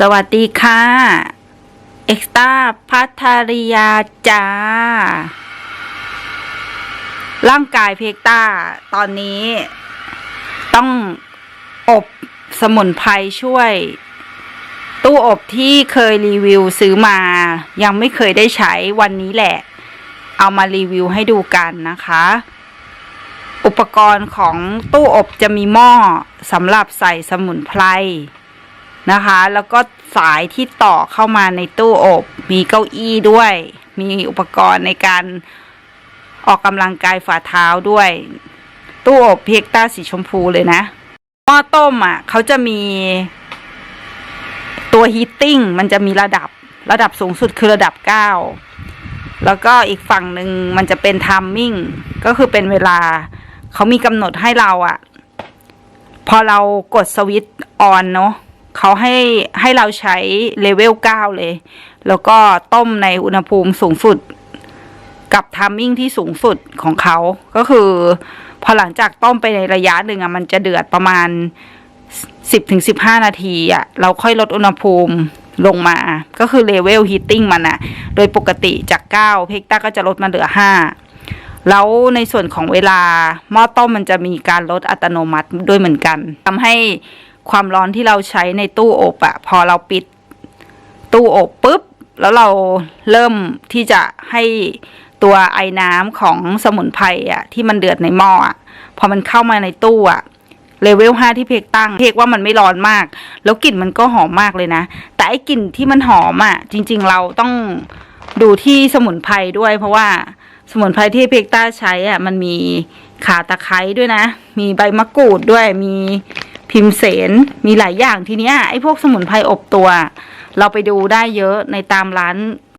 สวัสดีค่ะ เอ็กซ์ตาพัทริยาจ้า ร่างกายเพกต้าตอนนี้ ต้องอบสมุนไพรช่วย ตู้อบที่เคยรีวิวซื้อมา ยังไม่เคยได้ใช้วันนี้แหละ เอามารีวิวให้ดูกันนะคะ อุปกรณ์ของตู้อบจะมีหม้อสำหรับใส่สมุนไพร นะคะ แล้วก็สายที่ต่อเข้ามาในตู้อบ มีเก้าอี้ด้วย มีอุปกรณ์ในการออกกำลังกายฝ่าเท้าด้วย ตู้อบเพียกต้าสีชมพูเลยนะหม้อต้มอะเขาจะมีตัวฮีตติ้งมันจะมีระดับระดับสูงสุดคือระดับเก้าแล้วก็อีกฝั่งหนึ่งมันจะเป็นทัมมิ่งก็คือเป็นเวลาเขามีกำหนดให้เราอะพอเรากดสวิตช์ออนเนาะ เขาให้ให้เราใช้เลเวลเก้าเลย แล้วก็ต้มในอุณหภูมิสูงสุด กับทัมมิ่งที่สูงสุดของเขา ก็คือ พอหลังจากต้มไปในระยะหนึ่งอะมันจะเดือดประมาณสิบถึงสิบห้านาทีอะเราค่อยลดอุณหภูมิลงมา ก็คือเลเวลฮีตติ้งมันอะโดยปกติจากเก้าเพกต้าก็จะลดมาเหลือห้าแล้วในส่วนของเวลาหม้อต้มมันจะมีการลดอัตโนมัติด้วยเหมือนกันทำให้ ความร้อนที่เราใช้ในตู้อบอะพอเราปิดตู้อบปุ๊บ แล้วเราเริ่มที่จะให้ตัวไอ้น้ำของสมุนไพรอะที่มันเดือดในหม้ออะพอมันเข้ามาในตู้อะเลเวลห้าที่เพกตั้ง เพกว่ามันไม่ร้อนมาก แล้วกลิ่นมันก็หอมมากเลยนะ แต่ไอ้กลิ่นที่มันหอมอะจริง ๆ เราต้องดูที่สมุนไพรด้วย เพราะว่าสมุนไพรที่เพกต้าใช้อะมันมีขาตะไคร้ด้วยนะ มีใบมะกรูดด้วย มี พิมเสนมีหลายอย่างทีเนี้ยไอ้พวกสมุนไพรอบตัว เราไปดูได้เยอะในตามร้าน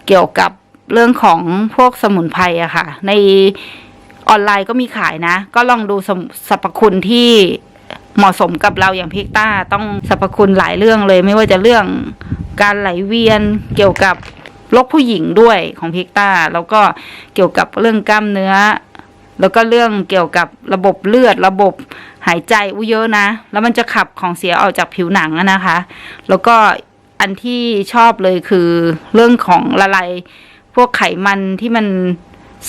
เกี่ยวกับเรื่องของพวกสมุนไพรอะค่ะ ในออนไลน์ก็มีขายนะ ก็ลองดูสสรรพคุณที่เหมาะสมกับเราอย่างเพกต้าต้องสรรพคุณหลายเรื่องเลย ไม่ว่าจะเรื่องการไหลเวียนเกี่ยวกับโรคผู้หญิงด้วยของพิกต้า แล้วก็เกี่ยวกับเรื่องกล้ามเนื้อ แล้วก็เรื่องเกี่ยวกับระบบเลือดระบบ หายใจอุยเยอะนะ แล้วมันจะขับของเสียออกจากผิวหนังนะคะ แล้วก็อันที่ชอบเลยคือเรื่องของละลายพวกไขมันที่มัน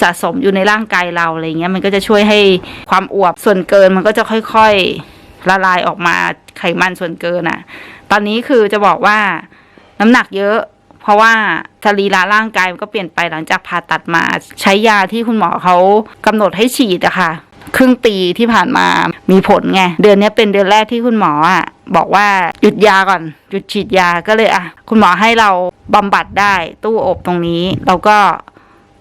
สะสมอยู่ในร่างกายเราอะไรเงี้ยมันก็จะช่วยให้ความอวบส่วนเกินมันก็จะค่อยๆละลายออกมาไขมันส่วนเกินอะตอนนี้คือจะบอกว่าน้ำหนักเยอะเพราะว่าสรีระร่างกายมันก็เปลี่ยนไปหลังจากผ่าตัดมาใช้ยาที่คุณหมอเขากำหนดให้ฉีดอะค่ะ ครึ่งปีที่ผ่านมามีผลไง เดือนนี้เป็นเดือนแรกที่คุณหมออะบอกว่าหยุดยาก่อน หยุดฉีดยาก็เลยอะ คุณหมอให้เราบำบัดได้ตู้อบตรงนี้ เราก็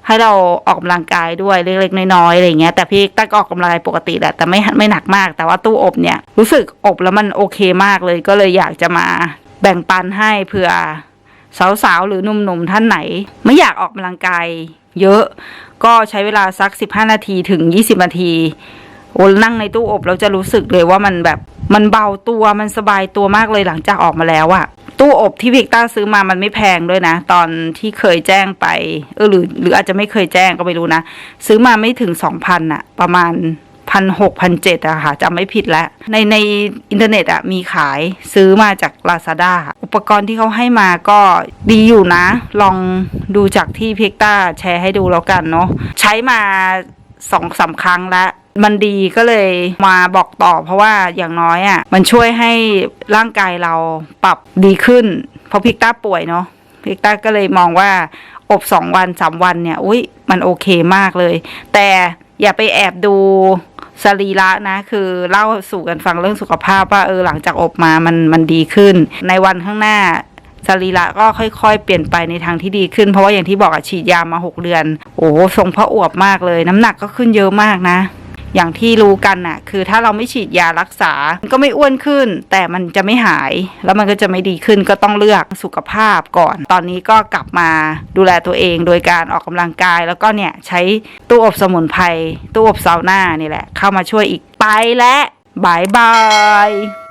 ให้เราออกกำลังกายด้วยเล็กๆน้อยๆอะไรเงี้ยแต่พี่ตั้งออกกำลังกายปกติแหละแต่ไม่ไม่หนักมาก แต่ว่าตู้อบเนี่ย รู้สึกอบแล้วมันโอเคมากเลยก็เลยอยากจะมาแบ่งปันให้เผื่อสาวๆหรือหนุ่มๆท่านไหน ไม่อยากออกกำลังกาย เยอะ ก็ใช้เวลาสัก 15 นาทีถึง 20 นาทีโอ้นั่งในตู้อบเราจะรู้สึกเลยว่ามันแบบมันเบาตัวมันสบายตัวมากเลยหลังจากออกมาแล้วอะตู้อบที่วิกต้าซื้อมามันไม่แพงด้วยนะ ตอนที่เคยแจ้งไปเออหรือ หรืออาจจะไม่เคยแจ้งก็ไม่รู้นะ ซื้อมาไม่ถึงสองพันอะประมาณ พันหกพันเจ็ดอะค่ะจำไม่ผิดแล้วในในอินเทอร์เน็ตอะมีขายซื้อมาจาก Lazada อุปกรณ์ที่เขาให้มาก็ดีอยู่นะ ลองดูจากที่เพกต้าแชร์ให้ดูแล้วกันเนาะใช้มาสองสามครั้งแล้วมันดีก็เลยมาบอกต่อ เพราะว่าอย่างน้อยอะ่ะมันช่วยให้ร่างกายเราปรับดีขึ้น เพราะพิกต้าป่วยเนาะพิกต้าก็เลยมองว่าอบสองวันสามวันเนี่ย อุ้ยมันโอเคมากเลย แต่อย่าไปแอบดู สรีระนะคือเล่าสู่กันฟังเรื่องสุขภาพว่าเออหลังจากอบมามันมันดีขึ้น ในวันข้างหน้าสรีระก็ค่อยๆ เปลี่ยนไปในทางที่ดีขึ้น เพราะว่าอย่างที่บอกอะฉีดยามาหกเดือน โอ้ทรงพระอวบมากเลย น้ำหนักก็ขึ้นเยอะมากนะ อย่างที่รู้กันน่ะ คือถ้าเราไม่ฉีดยารักษา มันก็ไม่อ้วนขึ้น แต่มันจะไม่หาย แล้วมันก็จะไม่ดีขึ้นก็ต้องเลือกสุขภาพก่อน ตอนนี้ก็กลับมาดูแลตัวเอง โดยการออกกำลังกาย แล้วก็เนี่ยใช้ตู้อบสมุนไพรตู้อบซาวน่านี่แหละ เข้ามาช่วยอีกไปและบายบาย